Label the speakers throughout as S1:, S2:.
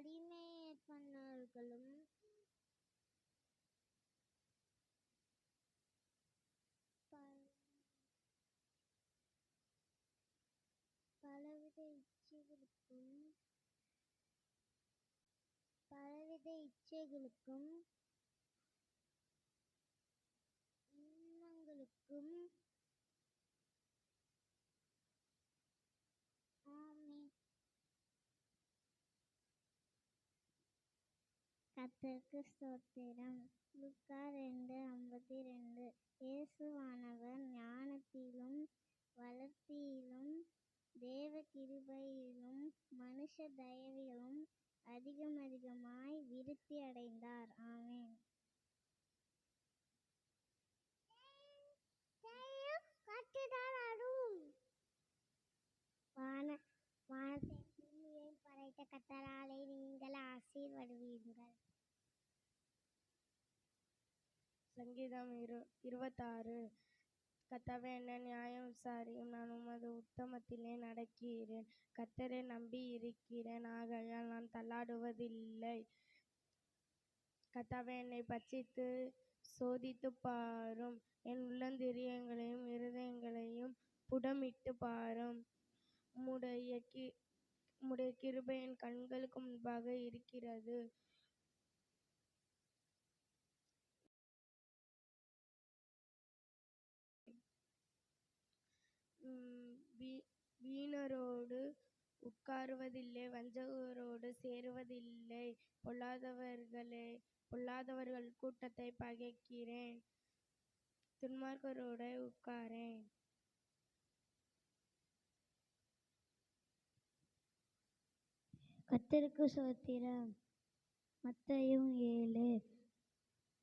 S1: அடிமைப்பண்ணர்களும் பலவித இச்சைகளுக்கும் பலவித இச்சைகளுக்கும் இன்பங்களுக்கும் ஆமென் கர்த்தருக்கு ஸ்தோத்திரம். லூக்கா ரெண்டு ஐம்பத்தி ரெண்டு இயேசுவானவர் ஞானத்திலும் வளர்ச்சியிலும் தேவ கிருபையிலும் மனுஷ தயவிலும் அதிகம் அதிகமாய் விருத்தி அடைந்தார் ஆமென் வான வானத்தை பூமியை படைத்த கத்தராலே நீங்கள் ஆசீர்வடுவீர்கள்
S2: சங்கீதம் இரு இருபத்தாறு. கத்தாவே என்ன நியாயம் விசாரியும். நான் உமது உத்தமத்திலே நடக்கிறேன். கத்தரை நம்பி இருக்கிறேன். ஆகையால் நான் தள்ளாடுவதில்லை. கத்தாவே என்னை பட்சித்து சோதித்து பாரும். என் உள்ளந்திரியங்களையும் இருதயங்களையும் புடமிட்டு பாரும். உம்முடைய கி உம்முடைய கிருபை என் கண்களுக்கு முன்பாக இருக்கிறது. வருவதில்லை வஞ்சகரோடு சேருவதில்லை. பொல்லாதவர்களே பொல்லாதவர்கள் கூட்டத்தை பகைக்கிறேன். துன்மார்க்கரோட உட்காரேன்.
S1: கர்த்தருக்கு சோத்திரம். மத்தையும் ஏழு.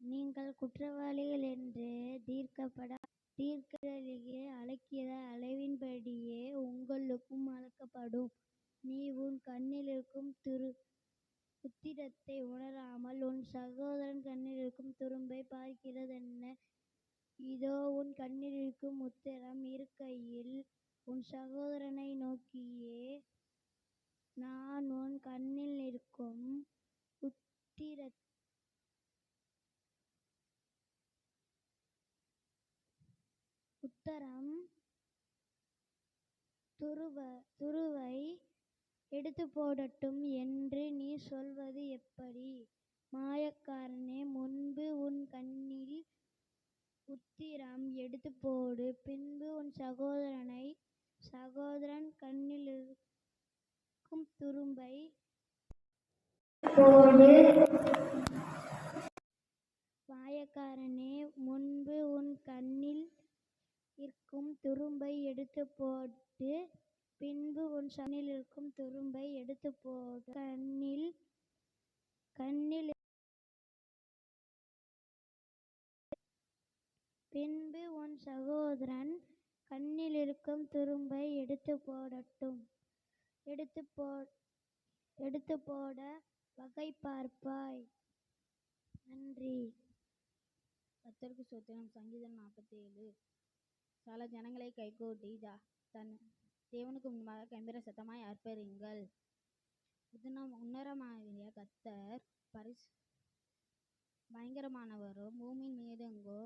S1: நீங்கள் குற்றவாளிகள் என்று தீர்க்கப்பட தீர்க்கதரிசியே அழைக்கிற அளவின்படியே உங்களுக்கும் அளக்கப்படும் நீ உன் கண்ணில் இருக்கும் துரு உத்திரத்தை உணராமல் உன் சகோதரன் கண்ணில் இருக்கும் துரும்பை பார்க்கிறதென்ன? இதோ உன் கண்ணில் இருக்கும் உத்திரம் இருக்கையில் உன் சகோதரனை நோக்கியே நான் உன் கண்ணில் இருக்கும் உத்திர உத்தரம் துருவ துருவை எடுத்து போடட்டும் என்று நீ சொல்வது எப்படி? மாயக்காரனே முன்பு உன் கண்ணில் உத்திரம் எடுத்து போடு. பின்பு உன் சகோதரனை சகோதரன் கண்ணில் இருக்கும் துரும்பை போடு. மாயக்காரனே முன்பு உன் கண்ணில் இருக்கும் துரும்பை எடுத்து போட்டு பின்பு உன் கண்ணில் இருக்கும் துரும்பை எடுத்து போடு கண்ணில் கண்ணில் பின்பு உன் சகோதரன் கண்ணில் இருக்கும் துரும்பை எடுத்து போடட்டும். எடுத்து போ எடுத்து போட வகை பார்ப்பாய். நன்றி.
S3: கர்த்தருக்கு சோத்திரம் சங்கீதம் நாற்பத்தி ஏழு பல ஜனங்களை கைகூட்டி தன் தேவனுக்கு முன்பாக கம்பீர சத்தமாய் அர்ப்பரிங்கள் உன்னதம் உன்னரமாகிய கத்தர் பரிஸ் பயங்கரமானவரும் பூமியின் மீதெங்கோ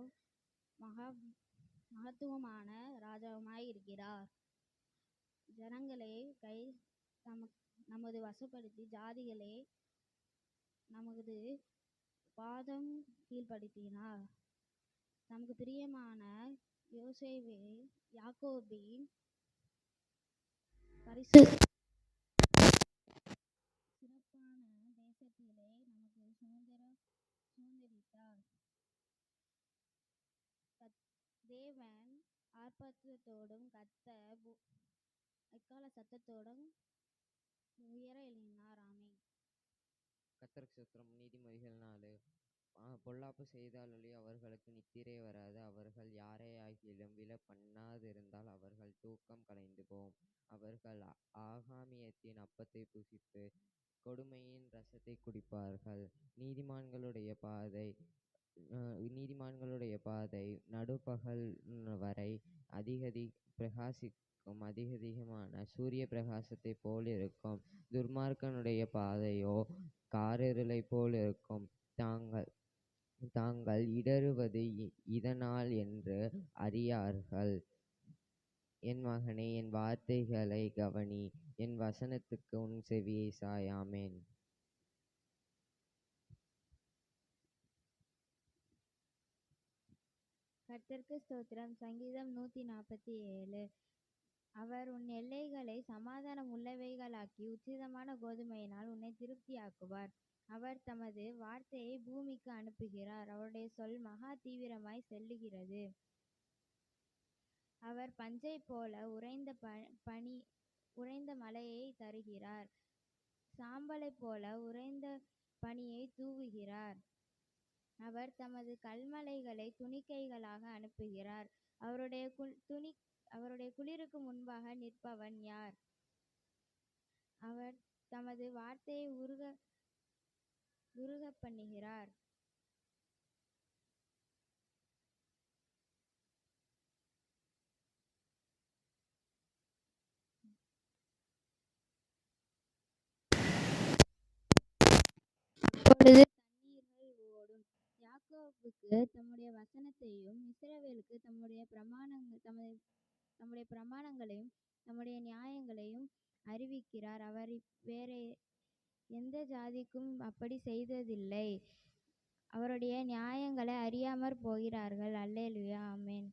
S3: மகா மகத்துவமான ராஜாவுமாய் இருக்கிறார். ஜனங்களை கை நமக் நமது வசப்படுத்தி ஜாதிகளை நமது பாதம் கீழ்ப்படுத்தினார். நமக்கு பிரியமான யோசேவே யாக்கோபின் பரிசு. சிறப்பான தேசத்திலே நமக்கு சுதந்திர சுதந்திரித்தார். கத்- தேவன் ஆர்ப்பாட்டத்தோடும் கத்த எக்கால சத்தத்தோடும் உயர எழுதினார் ஆமென்.
S4: கத்தருக்கு சுத்திரம் நீதிமொழிகள் நாலு. பொல்லாப்பு செய்தாலொழி அவர்களுக்கு நித்திரை வராது. அவர்கள் யாரையாகிலும் விழ பண்ணாதிருந்தால் அவர்கள் தூக்கம் கலைந்து போம். அவர்கள் ஆகாமியத்தின் அப்பத்தை புசித்து கொடுமையின் ரசத்தை குடிப்பார்கள். நீதிமான்களுடைய பாதை நீதிமான்களுடைய பாதை நடுப்பகல் வரை அதிகதி பிரகாசிக்கும் அதிகதிகமான அதிக அதிகமான சூரிய பிரகாசத்தைப் போல் இருக்கும் துர்மார்க்கனுடைய பாதையோ காரிருளைப் போல் இருக்கும் தாங்கள் தாங்கள் இடறுவது இதனால் என்று அறியார்கள். என் மகனே என் வார்த்தைகளை கவனி. என் வசனத்துக்கு உன் செவியை சாய்.
S5: கர்த்தர்க்கு ஸ்தோத்திரம். சங்கீதம் நூத்தி நாற்பத்தி ஏழு. அவர் உன் எல்லைகளை சமாதானம் உள்ளவைகளாக்கி உச்சிதமான கோதுமையினால் உன்னை திருப்தியாக்குவார். அவர் தமது வார்த்தையை பூமிக்கு அனுப்புகிறார். அவருடைய சொல் மகா தீவிரமாய் செல்லுகிறது. அவர் பஞ்சை போல உறைந்த ப பனி உறைந்த மலையை தருகிறார். சாம்பலை போல உறைந்த பனியை தூவுகிறார். அவர் தமது கல்மலைகளை துணிக்கைகளாக அனுப்புகிறார். அவருடைய குள் துணி அவருடைய குளிருக்கு முன்பாக நிற்பவன் யார்? அவர் தமது வார்த்தையை உருக உருக பண்ணுகிறார். அப்பொழுது தண்ணீர்கள் ஓடும். தம்முடைய வசனத்தையும் இஸ்ரவேலுக்கு தம்முடைய பிரமாணங்கள் தமது தம்முடைய பிரமாணங்களையும் தம்முடைய நியாயங்களையும் அறிவிக்கிறார். அவர் வேற எந்த ஜாதிக்கும் அப்படி செய்ததில்லை. அவருடைய நியாயங்களை அறியாமற் போகிறார்கள். அல்லேலுயா. ஆமேன்.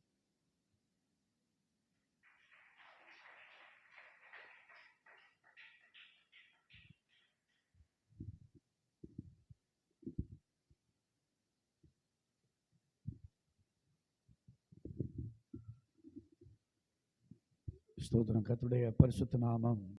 S6: ஸ்தோத்திரம். கத்துடைய பரிசுத்த நாமம்.